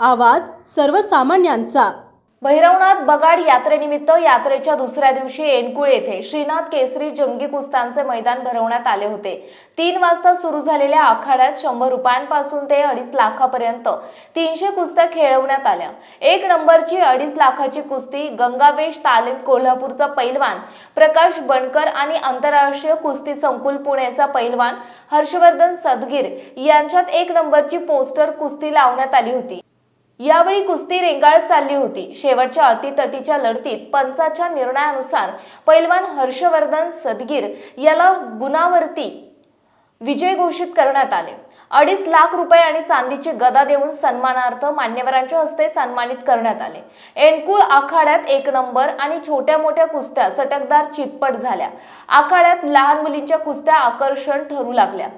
आवाज सर्वसामान्यांचा. भैरवनाथ बगाड यात्रेनिमित्त यात्रेच्या दुसऱ्या दिवशी एनकुळ येथे श्रीनाथ केसरी जंगी कुस्तांचे मैदान भरवण्यात आले होते. तीन वाजता सुरू झालेल्या आखाड्यात शंभर रुपयांपासून ते अडीच लाखापर्यंत तीनशे कुस्त्या खेळवण्यात आल्या. एक नंबरची अडीच लाखाची कुस्ती गंगावेश तालीम कोल्हापूरचा पैलवान प्रकाश बनकर आणि आंतरराष्ट्रीय कुस्ती संकुल पुण्याचा पैलवान हर्षवर्धन सदगीर यांच्यात एक नंबरची पोस्टर कुस्ती लावण्यात आली होती. यावेळी कुस्ती रेंगाळत चालली होती. शेवटच्या अतितटीच्या लढतीत पंचाच्या निर्णयानुसार पैलवान हर्षवर्धन सदगीर याला गुणावरती विजय घोषित करण्यात आले. अडीच लाख रुपये आणि चांदीची गदा देऊन सन्मानार्थ मान्यवरांच्या हस्ते सन्मानित करण्यात आले. एनकुळ आखाड्यात एक नंबर आणि छोट्या मोठ्या कुस्त्या चटकदार चितपट झाल्या. आखाड्यात लहान मुलींच्या कुस्त्या आकर्षण ठरू लागल्या.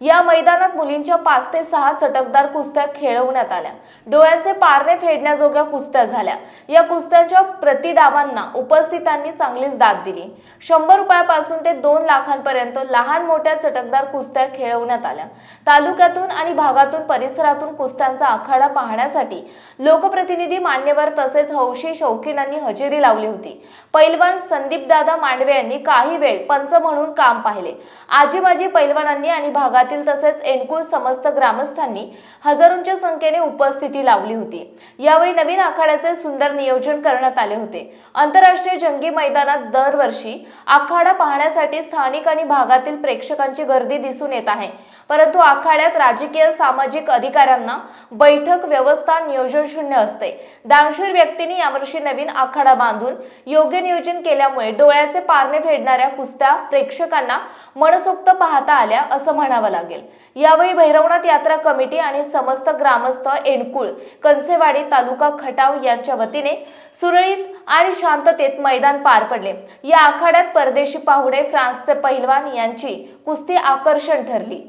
या मैदानात मुलींच्या पाच ते सहा चटकदार कुस्त्या खेळवण्यात आल्या. डोळ्यांचे पारणे फेडण्याजोग्या कुस्त्या झाल्या. या कुस्त्यांच्या प्रतिडावांना उपस्थितांनी चांगलीच दाद दिली. शंभर रुपयापासून ते दोन लाखांपर्यंत लहान मोठ्या चटकदार कुस्त्या खेळवण्यात आल्या. तालुक्यातून आणि भागातून परिसरातून कुस्त्यांचा आखाडा पाहण्यासाठी लोकप्रतिनिधी मान्यवर तसेच हौशी शौकीनांनी हजेरी लावली होती. पैलवान संदीपदादा मांडवे यांनी काही वेळ पंच म्हणून काम पाहिले. आजी माजी पैलवानांनी आणि भागात भागातील तसेच एनकुळ समस्त ग्रामस्थांनी हजारोंच्या संख्येने उपस्थिती लावली होती. यावेळी नवीन आखाड्याचे सुंदर नियोजन करण्यात आले होते. आंतरराष्ट्रीय जंगी मैदानात दरवर्षी आखाडा पाहण्यासाठी स्थानिक आणि भागातील प्रेक्षकांची गर्दी दिसून येत आहे. परंतु आखाड्यात राजकीय सामाजिक अधिकाऱ्यांना बैठक व्यवस्था नियोजन शून्य असते. दानशूर व्यक्तींनी यावर्षी नवीन आखाडा बांधून योग्य नियोजन केल्यामुळे डोळ्याचे पारणे फेडणाऱ्या कुस्त्या प्रेक्षकांना मनसोक्त पाहता आल्या असं म्हणावं लागेल. यावेळी भैरवनाथ यात्रा कमिटी आणि समस्त ग्रामस्थ एनकुळ कंसेवाडी तालुका खटाव यांच्या वतीने सुरळीत आणि शांततेत मैदान पार पडले. या आखाड्यात परदेशी पाहुणे फ्रान्सचे पहिलवान यांची कुस्ती आकर्षण ठरली.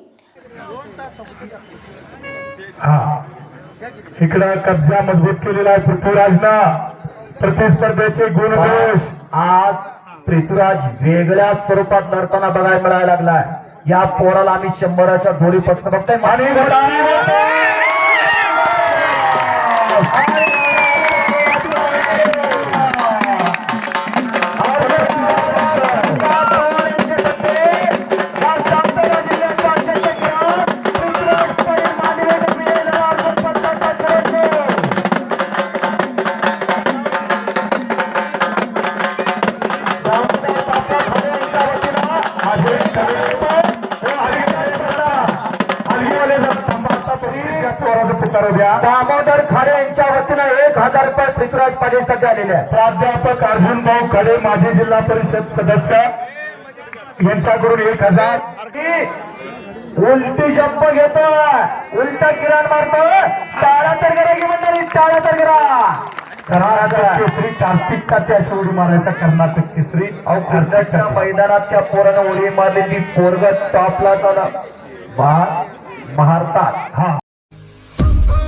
हा. इकडं कब्जा मजबूत केलेला आहे पृथ्वीराजनं. प्रतिस्पर्धेचे गुणदोष. आज पृथ्वीराज वेगळ्या स्वरूपात लढताना बघायला मिळायला लागलाय. या पोराला आम्ही शंभराच्या गोळीपासून बघतोय. माने घोडा दामोदर खाडे यांच्या वतीनं एक हजार रुपये पृथ्वीराज पाटीलसाठी आलेले आहे प्राध्यापक अर्जुन भाऊ खडे माजी जिल्हा परिषद सदस्य. यांच्याकडून एक हजार. उलटी जंप घेतोय. उलट किरण मारतोय. टाळा तर करा की मंडळी टाळा तर करा. कर्नाटक केसरी कार्तिक तात्या उडी मारायचा कर्नाटक केसरी. अहो कर्नाटकच्या मैदानात त्या पोरानं उडी मारली ती पोरग टॉपला झाला भार मारतात. हा.